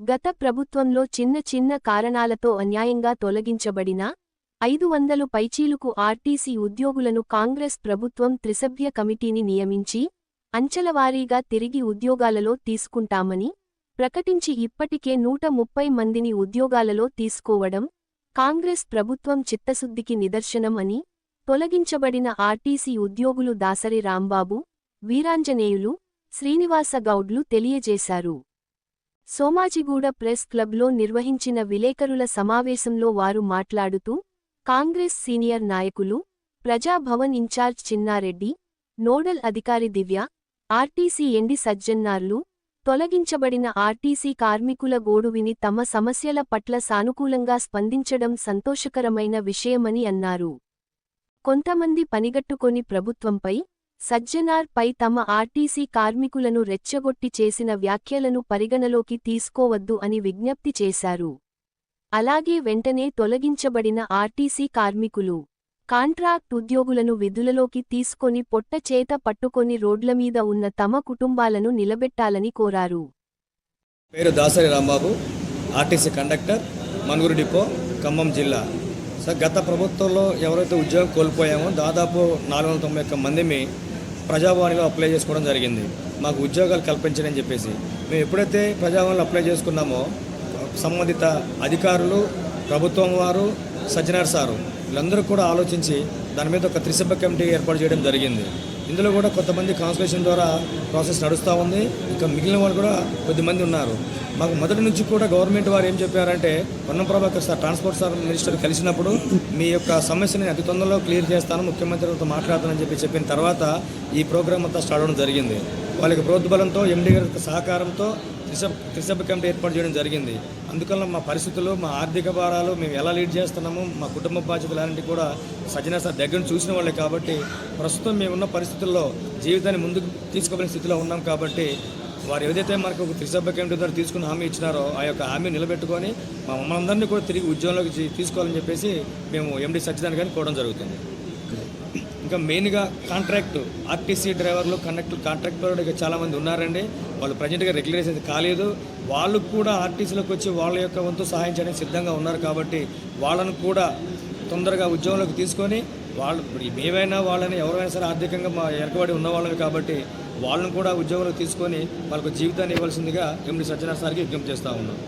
గత ప్రభుత్వంలో చిన్న చిన్న కారణాలతో అన్యాయంగా తొలగించబడిన ఐదు వందలు పైచీలుకు ఆర్టీసీ ఉద్యోగులను కాంగ్రెస్ ప్రభుత్వం త్రిసభ్య కమిటీని నియమించి అంచెలవారీగా తిరిగి ఉద్యోగాలలో తీసుకుంటామని ప్రకటించి ఇప్పటికే నూట ముప్పై మందిని ఉద్యోగాలలో తీసుకోవడం కాంగ్రెస్ ప్రభుత్వం చిత్తశుద్ధికి నిదర్శనం అని తొలగించబడిన ఆర్టీసీ ఉద్యోగులు దాసరి రాంబాబు వీరాంజనేయులు శ్రీనివాస గౌడ్లు తెలియజేశారు. సోమాజిగూడ ప్రెస్ క్లబ్లో నిర్వహించిన విలేకరుల సమావేశంలో వారు మాట్లాడుతూ కాంగ్రెస్ సీనియర్ నాయకులు ప్రజాభవన్ ఇన్ఛార్జ్ చిన్నారెడ్డి నోడల్ అధికారి దివ్య ఆర్టీసీ ఎండి సజ్జన్నార్లు తొలగించబడిన ఆర్టీసీ కార్మికుల గోడువిని తమ సమస్యల పట్ల సానుకూలంగా స్పందించడం సంతోషకరమైన విషయమని అన్నారు. కొంతమంది పనిగట్టుకొని ప్రభుత్వంపై సజ్జనార్ పై తమ ఆర్టీసీ కార్మికులను రెచ్చగొట్టి చేసిన వ్యాఖ్యలను పరిగణలోకి తీసుకోవద్దు అని విజ్ఞప్తి చేశారు. అలాగే వెంటనే తొలగించబడిన ఆర్టీసీ కార్మికులు కాంట్రాక్ట్ ఉద్యోగులను విధులలోకి తీసుకొని పొట్టచేత పట్టుకొని రోడ్లమీద ఉన్న తమ కుటుంబాలను నిలబెట్టాలని కోరారు. పేరు Dasari Rambabu RTC conductor Manuguru depot Khammam జిల్లా. సార్ గత ప్రభుత్వంలో ఎవరైతే ఉద్యోగం కోల్పోయామో దాదాపు నాలుగు వందల తొంభై ఒక్క మందిని ప్రజాభవన్లో అప్లై చేసుకోవడం జరిగింది. మాకు ఉద్యోగాలు కల్పించని చెప్పేసి. మేము ఎప్పుడైతే ప్రజాభవన్లో అప్లై చేసుకున్నామో సంబంధిత అధికారులు ప్రభుత్వం వారు సజ్జనార్ సారు వీళ్ళందరూ కూడా ఆలోచించి దాని మీద ఒక త్రిసభ్య కమిటీ ఏర్పాటు చేయడం జరిగింది. ఇందులో కూడా కొంతమంది కాన్సలేషన్ ద్వారా ప్రాసెస్ నడుస్తూ ఉంది. ఇంకా మిగిలిన వాళ్ళు కూడా కొద్దిమంది ఉన్నారు. మాకు మొదటి నుంచి కూడా గవర్నమెంట్ వారు ఏం చెప్పారంటే Ponnam Prabhakar sir transport sir minister కలిసినప్పుడు మీ యొక్క సమస్యని అతి తొందరలో క్లియర్ చేస్తాను ముఖ్యమంత్రితో మాట్లాడతానని చెప్పి చెప్పిన తర్వాత ఈ ప్రోగ్రామ్ అంతా స్టార్ట్ అవడం జరిగింది. వాళ్ళకి ప్రోద్బలంతో ఎండి గారి సహకారంతో త్రిసభ త్రిసభ కమిటీ ఏర్పాటు చేయడం జరిగింది. అందువల్ల మా పరిస్థితులు మా ఆర్థిక భారాలు మేము ఎలా లీడ్ చేస్తున్నాము మా కుటుంబ బాధ్యతలు అలాంటివి కూడా సజ్జన సార్ దగ్గర నుంచి చూసిన వాళ్ళే కాబట్టి ప్రస్తుతం మేమున్న పరిస్థితుల్లో జీవితాన్ని ముందుకు తీసుకోవాలని స్థితిలో ఉన్నాం కాబట్టి వారు ఏదైతే మనకు ఒక త్రిసభ్య కమిటీ ద్వారా తీసుకున్న హామీ ఇచ్చినారో ఆ యొక్క హామీ నిలబెట్టుకొని మా మమ్మల్ని కూడా తిరిగి ఉద్యోగంలోకి తీసుకోవాలని చెప్పేసి మేము ఎండి సత్యదాన్ని కానీ కోవడం జరుగుతుంది. ఇంకా మెయిన్గా కాంట్రాక్ట్ ఆర్టీసీ డ్రైవర్లు కండక్టర్ కాంట్రాక్టర్ చాలామంది ఉన్నారండి. వాళ్ళు ప్రజెంట్గా రెగ్యులేషన్ కాలేదు. వాళ్ళు కూడా ఆర్టీసీలోకి వచ్చి వాళ్ళ యొక్క వంతు సహాయం చేయడానికి సిద్ధంగా ఉన్నారు కాబట్టి వాళ్ళను కూడా తొందరగా ఉద్యోగంలోకి తీసుకొని వాళ్ళు మేమైనా వాళ్ళని ఎవరైనా సరే ఆర్థికంగా మా ఎరకబడి ఉన్నవాళ్ళని కాబట్టి వాళ్ళని కూడా ఉద్యోగంలోకి తీసుకొని వాళ్ళకు జీవితాన్ని ఇవ్వాల్సిందిగా ఎండి సత్యనారాయణ సార్కి విజ్ఞప్తి చేస్తూ ఉన్నాం.